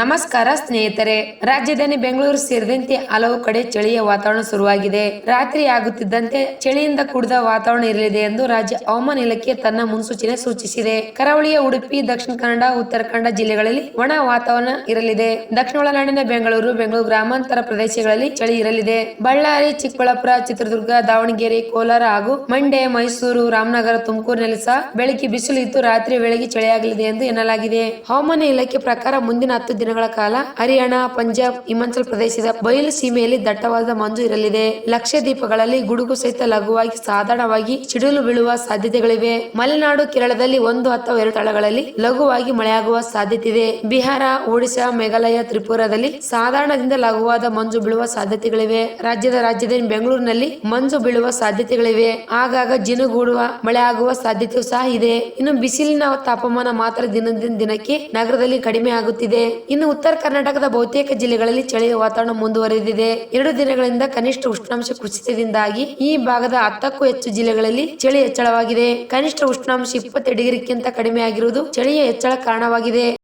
ನಮಸ್ಕಾರ ಸ್ನೇಹಿತರೆ. ರಾಜಧಾನಿ ಬೆಂಗಳೂರು ಸೇರಿದಂತೆ ಹಲವು ಕಡೆ ಚಳಿಯ ವಾತಾವರಣ ಶುರುವಾಗಿದೆ. ರಾತ್ರಿ ಆಗುತ್ತಿದ್ದಂತೆ ಚಳಿಯಿಂದ ಕೂಡಿದ ವಾತಾವರಣ ಇರಲಿದೆ ಎಂದು ರಾಜ್ಯ ಹವಾಮಾನ ಇಲಾಖೆ ತನ್ನ ಮುನ್ಸೂಚನೆ ಸೂಚಿಸಿದೆ. ಕರಾವಳಿಯ ಉಡುಪಿ, ದಕ್ಷಿಣ ಕನ್ನಡ, ಉತ್ತರ ಕನ್ನಡ ಜಿಲ್ಲೆಗಳಲ್ಲಿ ಒಣ ವಾತಾವರಣ ಇರಲಿದೆ. ದಕ್ಷಿಣ ಒಳನಾಡಿನ ಬೆಂಗಳೂರು ಬೆಂಗಳೂರು ಗ್ರಾಮಾಂತರ ಪ್ರದೇಶಗಳಲ್ಲಿ ಚಳಿ ಇರಲಿದೆ. ಬಳ್ಳಾರಿ, ಚಿಕ್ಕಬಳ್ಳಾಪುರ, ಚಿತ್ರದುರ್ಗ, ದಾವಣಗೆರೆ, ಕೋಲಾರ ಹಾಗೂ ಮಂಡ್ಯ, ಮೈಸೂರು, ರಾಮನಗರ, ತುಮಕೂರಿನಲ್ಲಿ ಸಹ ಬೆಳಗ್ಗೆ ಬಿಸಿಲು ಇತ್ತು. ರಾತ್ರಿ ವೇಳೆಗೆ ಚಳಿಯಾಗಲಿದೆ ಎಂದು ಎನ್ನಲಾಗಿದೆ. ಹವಾಮಾನ ಇಲಾಖೆ ಪ್ರಕಾರ ಮುಂದಿನ ಹತ್ತು ದಿನಗಳ ಕಾಲ ಹರಿಯಾಣ, ಪಂಜಾಬ್, ಹಿಮಾಚಲ ಪ್ರದೇಶದ ಬಯಲು ಸೀಮೆಯಲ್ಲಿ ದಟ್ಟವಾದ ಮಂಜು ಇರಲಿದೆ. ಲಕ್ಷ ದೀಪಗಳಲ್ಲಿ ಗುಡುಗು ಸಹಿತ ಲಘುವಾಗಿ ಸಾಧಾರಣವಾಗಿ ಸಿಡಿಲು ಬೀಳುವ ಸಾಧ್ಯತೆಗಳಿವೆ. ಮಲೆನಾಡು, ಕೇರಳದಲ್ಲಿ ಒಂದು ಅಥವಾ ಎರಡು ಸ್ಥಳಗಳಲ್ಲಿ ಲಘುವಾಗಿ ಮಳೆಯಾಗುವ ಸಾಧ್ಯತೆ ಇದೆ ಬಿಹಾರ, ಒಡಿಶಾ, ಮೇಘಾಲಯ, ತ್ರಿಪುರಾದಲ್ಲಿ ಸಾಧಾರಣದಿಂದ ಲಘುವಾದ ಮಂಜು ಬೀಳುವ ಸಾಧ್ಯತೆಗಳಿವೆ. ರಾಜ್ಯದ ರಾಜಧಾನಿ ಬೆಂಗಳೂರಿನಲ್ಲಿ ಮಂಜು ಬೀಳುವ ಸಾಧ್ಯತೆಗಳಿವೆ. ಆಗಾಗ ಜಿನುಗೂಡುವ ಮಳೆ ಆಗುವ ಸಾಧ್ಯತೆಯೂ ಸಹ ಇದೆ. ಇನ್ನು ಬಿಸಿಲಿನ ತಾಪಮಾನ ಮಾತ್ರ ದಿನದಿಂದ ದಿನಕ್ಕೆ ನಗರದಲ್ಲಿ ಕಡಿಮೆ ಆಗುತ್ತಿದೆ ಇನ್ನು ಉತ್ತರ ಕರ್ನಾಟಕದ ಬಹುತೇಕ ಜಿಲ್ಲೆಗಳಲ್ಲಿ ಚಳಿಯ ವಾತಾವರಣ ಮುಂದುವರೆದಿದೆ. ಎರಡು ದಿನಗಳಿಂದ ಕನಿಷ್ಠ ಉಷ್ಣಾಂಶ ಕುಸಿತದಿಂದಾಗಿ ಈ ಭಾಗದ ಹತ್ತಕ್ಕೂ ಹೆಚ್ಚು ಜಿಲ್ಲೆಗಳಲ್ಲಿ ಚಳಿ ಹೆಚ್ಚಳವಾಗಿದೆ. ಕನಿಷ್ಠ ಉಷ್ಣಾಂಶ ಇಪ್ಪತ್ತು ಡಿಗ್ರಿಗಿಂತ ಕಡಿಮೆ ಆಗಿರುವುದು ಚಳಿಯ ಹೆಚ್ಚಳ ಕಾರಣವಾಗಿದೆ.